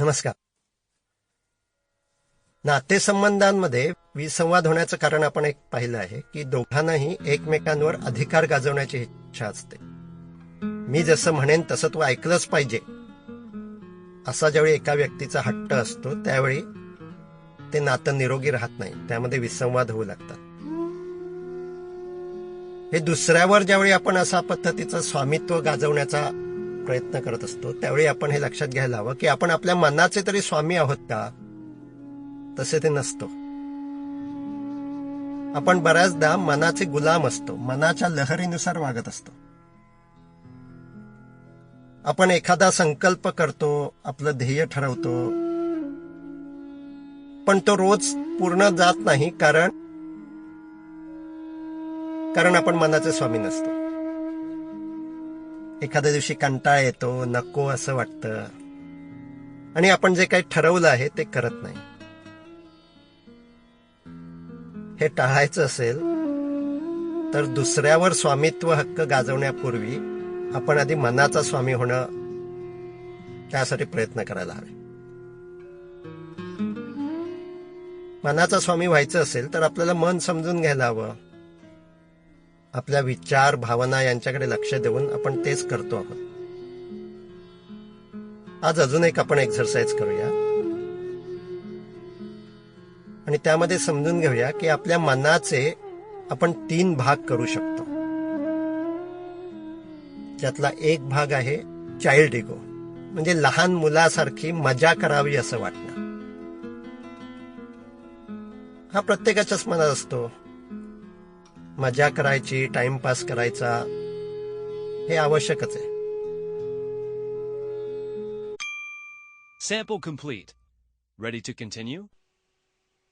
नमस्कार. नातेसंबंधांमध्ये विसंवाद होण्याचं कारण आपण एक पाहिलं आहे की दोघांनाही एकमेकांवर अधिकार गाजवण्याची इच्छा असते. मी जसं म्हणेन तसं तू ऐकलंच पाहिजे. असा ज्यावेळी एका व्यक्तीचा हट्ट असतो त्यावेळी ते नातं निरोगी राहत नाही. त्यामध्ये विसंवाद होऊ लागतात. हे दुसऱ्यावर ज्यावेळी आपण असा पद्धतीचं स्वामित्व गाजवण्याचा प्रयत्न करत असतो त्यावेळी आपण हे लक्षात घ्यायला हवं की आपण आपल्या मनाचे तरी स्वामी आहोत का? तसे ते नसतो. आपण बऱ्याचदा मनाचे गुलाम असतो मनाच्या लहरीनुसार वागत असतो. आपण एखादा संकल्प करतो आपलं ध्येय ठरवतो पण तो रोज पूर्ण जात नाही कारण कारण आपण मनाचे स्वामी नसतो. एखाद्या दिवशी कंटाळा येतो नको असं वाटतं. आणि आपण जे काही ठरवलं आहे ते करत नाही. हे टाळायचं असेल तर दुसऱ्यावर स्वामित्व हक्क गाजवण्यापूर्वी आपण आधी मनाचा स्वामी होणं त्यासाठी प्रयत्न करायला हवे. मनाचा स्वामी व्हायचं असेल तर आपल्याला मन समजून घ्यायला हवं. आपल्या विचार भावना यांच्याकडे लक्ष देऊन आपण तेच करतो आहोत. आज अजून एक आपण एक्सरसाइज करूया. आणि त्यामध्ये समजून घेऊया की आपल्या मनाचे आपण तीन भाग करू शकतो. त्यातला एक भाग आहे चाइल्ड इगो म्हणजे लहान मुलासारखी मजा करावी असं वाटणं. हा प्रत्येकाच्याच मनात असतो. मजा करायची टाइमपास करायचा हे आवश्यकच आहे Sample complete. Ready to continue?